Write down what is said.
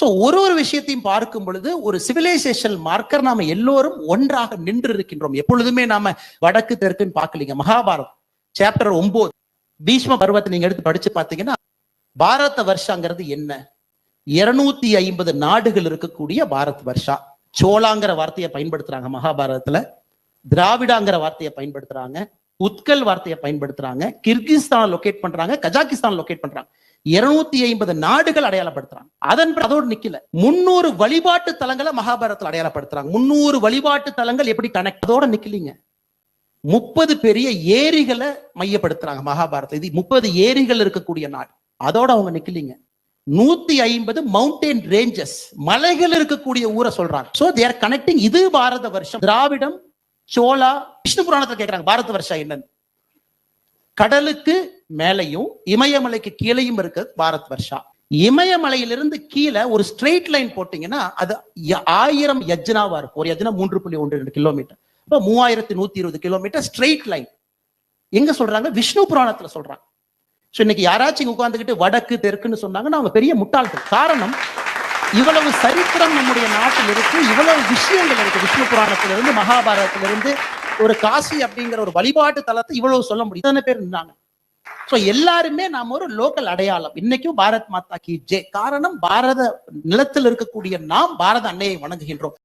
So ஒரு ஒரு விஷயத்தையும் பார்க்கும் பொழுது ஒரு சிவிலைசேஷன் மார்க்கர் நாம எல்லோரும் ஒன்றாக நின்று இருக்கின்றோம் எப்பொழுதுமே நாம வடக்கு தெற்குன்னு பார்க்கலீங்க. மகாபாரத் சாப்டர் ஒன்பது பீஷ்ம பருவத்தை நீங்க எடுத்து படிச்சு பார்த்தீங்கன்னா பாரத வருஷங்கிறது என்ன? இருநூத்தி ஐம்பது நாடுகள் இருக்கக்கூடிய பாரத் வருஷா. சோளாங்கிற வார்த்தையை பயன்படுத்துறாங்க மகாபாரதத்துல. திராவிடாங்கிற வார்த்தையை பயன்படுத்துறாங்க. உத்கல் வார்த்தையை பயன்படுத்துறாங்க. கிர்கிஸ்தான் லொகேட் பண்றாங்க. கஜாகிஸ்தான் லொகேட் பண்றாங்க. இருநூத்தி ஐம்பது நாடுகள் அடையாளப்படுத்துறாங்க. அதன் அதோடு நிக்கல. முன்னூறு வழிபாட்டு தலங்களை மகாபாரதத்துல அடையாளப்படுத்துறாங்க. முன்னூறு வழிபாட்டு தலங்கள் எப்படி கனெக்ட் அதோட நிக்கலீங்க. முப்பது பெரிய ஏரிகளை மையப்படுத்துறாங்க மகாபாரதம். இது முப்பது ஏரிகள் இருக்கக்கூடிய நாடு. அதோட அவங்க நிக்கலீங்க. நூத்தி ஐம்பது மவுண்டைன் ரேஞ்சஸ் மலைகள் இருக்கக்கூடிய ஊரை சொல்றாங்க. சோ தேர் கனெக்டிங் இது பாரத வருஷம். திராவிடம் சோலா விஷ்ணு புராணத்துல கேக்குறாங்க. பாரத வருஷம் என்னன்னு. கடலுக்கு மேலையும் இமயமலைக்கு கீழேயும் இருக்கிறது பாரத் வர்ஷா. இமயமலையிலிருந்து கீழே ஒரு ஸ்ட்ரெயிட் லைன் போட்டீங்கன்னா அது ஆயிரம் யஜ்னாவா இருக்கும். ஒரு யஜ்னா மூன்று புள்ளி ஒன்று ரெண்டு கிலோமீட்டர் இப்போ மூவாயிரத்தி நூத்தி இருபது கிலோமீட்டர் ஸ்ட்ரெயிட் லைன் எங்க சொல்றாங்க? விஷ்ணு புராணத்துல சொல்றாங்க. ஸோ இன்னைக்கு யாராச்சும் உட்காந்துக்கிட்டு வடக்கு தெற்குன்னு சொன்னாங்கன்னா அவங்க பெரிய முட்டாள்கள். காரணம் இவ்வளவு சரித்திரம் நம்முடைய நாட்டில் இருக்கு இவ்வளவு விஷயங்கள் இருக்கு. விஷ்ணு புராணத்திலிருந்து மகாபாரதத்திலிருந்து ஒரு காசி அப்படிங்கிற ஒரு வழிபாட்டு தலத்தை இவ்வளவு சொல்ல முடியும். இத்தனை பேர் இருந்தாங்க ஸோ எல்லாருமே நாம ஒரு லோக்கல் அடையாளம். இன்னைக்கும் பாரத் மாதா கி ஜே காரணம் பாரத நிலத்தில் இருக்கக்கூடிய நாம் பாரத அன்னையை வணங்குகின்றோம்.